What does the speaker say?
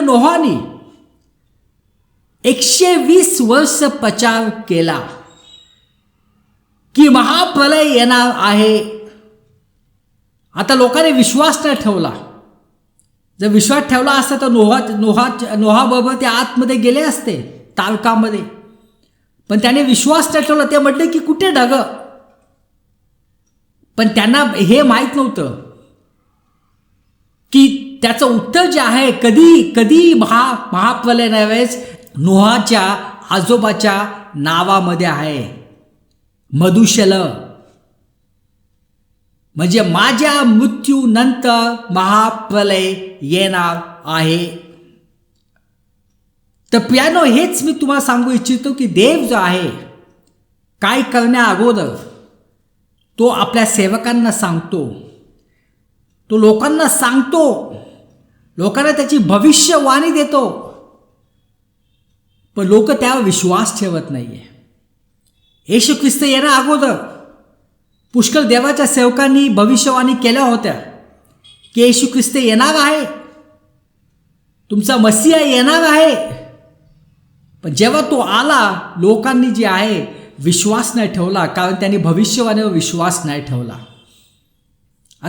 नोहानी एकशे वीस वर्ष पचार केला की महाप्रलय येणार आहे. आता लोकांनी विश्वास नाही ठेवला. जर विश्वास ठेवला असता तर नोहा नोहा नोहाबरोबर ते आतमध्ये गेले असते तारकामध्ये पण त्याने विश्वास नाही ठेवला. ते म्हटले की कुठे ढग? पण त्यांना हे माहीत नव्हतं. त्याचं उत्तर जे आहे कधी कधी महा महाप्रलय नव्हेच नोहाच्या आजोबाच्या नावामध्ये आहे. मधुशल. म्हणजे माझ्या मृत्यूनंतर महाप्रलय येणार आहे. तर पियानो हेच मी तुम्हाला सांगू इच्छितो की देव जो आहे काय करण्या अगोदर तो आपल्या सेवकांना सांगतो. तो लोकांना सांगतो लोकांना त्याची भविष्यवाणी देतो. पण लोक त्यावर विश्वास ठेवत नाही आहे येशू ख्रिस्त येण्या अगोदर पुष्कळ देवाच्या सेवकांनी भविष्यवाणी केल्या होत्या. की येशू ख्रिस्त येणार आहे. तुमचा मसीहा येणार आहे. पण जेव्हा तो आला लोकांनी जे आहे विश्वास नाही ठेवला. कारण त्यांनी भविष्यवाणीवर विश्वास नाही ठेवला.